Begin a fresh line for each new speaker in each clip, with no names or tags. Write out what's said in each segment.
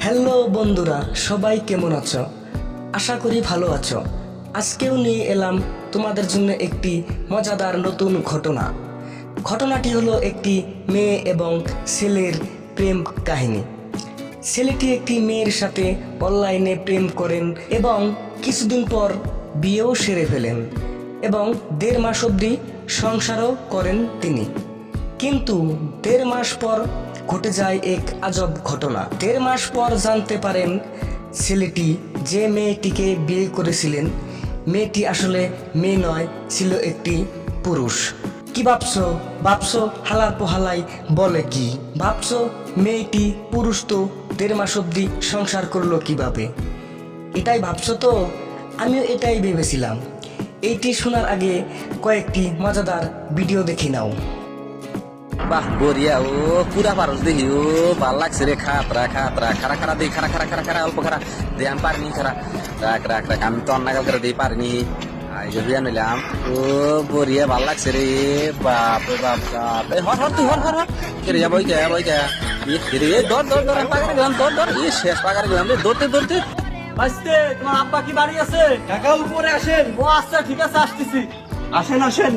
Hello বন্ধুরা, সবাই কেমন আছো? আশা করি ভালো আছো। আজকেও নিয়ে এলাম তোমাদের জন্য একটি মজাদার নতুন ঘটনা। ঘটনাটি হলো একটি মেয়ে এবং ছেলের প্রেম কাহিনী। ছেলেটি একটি মেয়ের সাথে অনলাইনে প্রেম করেন এবং কিছুদিন পর বিয়েও সেরে ফেলেন এবং দেড় মাস অবধি সংসারও করেন তিনি। কিন্তু দেড় মাস পর ঘটে যায় এক আজব ঘটনা। দেড় মাস পর জানতে পারেন ছেলেটি যে মেয়েটিকে বিয়ে করেছিলেন, মেয়েটি আসলে মেয়ে নয়, ছিল একটি পুরুষ। কি ভাবছ? ভাবছ হালার পোহালাই বলে কি? ভাবছ মেয়েটি পুরুষ তো দেড় মাস অবধি সংসার করল কীভাবে? এটাই ভাবছ তো? আমিও এটাই ভেবেছিলাম। এইটি শোনার আগে কয়েকটি মজাদার ভিডিও দেখে নাও।
বাহ বরিয়া ও পুরা পারস দেখি ও, ভালো লাগছে রে খাতরা খাতরা খারা খারা দেই খারা খারা খারা খারা অল্প খারা দে, আমি পারিনি খারা রাখ রাখ রাখ আমি তো অন্নাগাল করে দিই পারিনি আই যদি আনিলাম ও বরিয়া ভালো লাগছে রে বাপ রে বাপ বাপ এই হর হর তুই হর হর হর কে রে বই কে বই কে রে দর দর দর পাগারে গেলাম দর দর ই, শেষ পাগারে গেলাম রে দৌড়তে দৌড়তে
আসতে তোমার আব্বা কি বাড়ি আছে?
কাকা উপরে আসেন।
ও আচ্ছা ঠিক আছে, আসতেছি।
আসেন আসেন।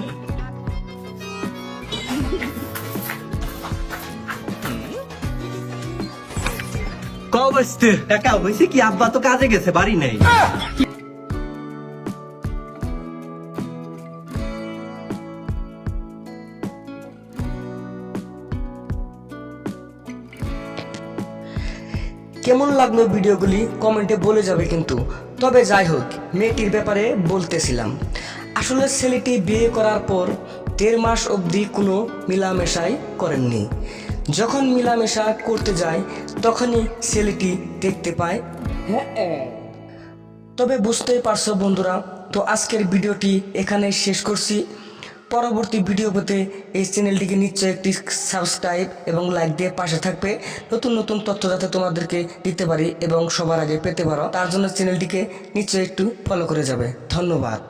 কেমন লাগল ভিডিওগুলি? কমেন্টে বলে যাবে কিন্তু। তবে যাই হোক, মেয়েটির ব্যাপারে বলতেছিলাম। আসলে ছেলেটি বিয়ে করার পর দেড় মাস অবধি কোনো মিলামেশাই করেননি। যখন মিলামেশা করতে যায় তখনই ছেলেটি দেখতে পায়। হ্যাঁ তবে বুঝতেই পারছ বন্ধুরা, তো আজকের ভিডিওটি এখানে শেষ করছি। পরবর্তী ভিডিও পেতে এই চ্যানেলটিকে নিশ্চয়ই একটি সাবস্ক্রাইব এবং লাইক দিয়ে পাশে থাকবে। নতুন নতুন তথ্য যাতে তোমাদেরকে দিতে পারি এবং সবার আগে পেতে পারো, তার জন্য চ্যানেলটিকে নিশ্চয়ই একটু ফলো করে যাবে। ধন্যবাদ।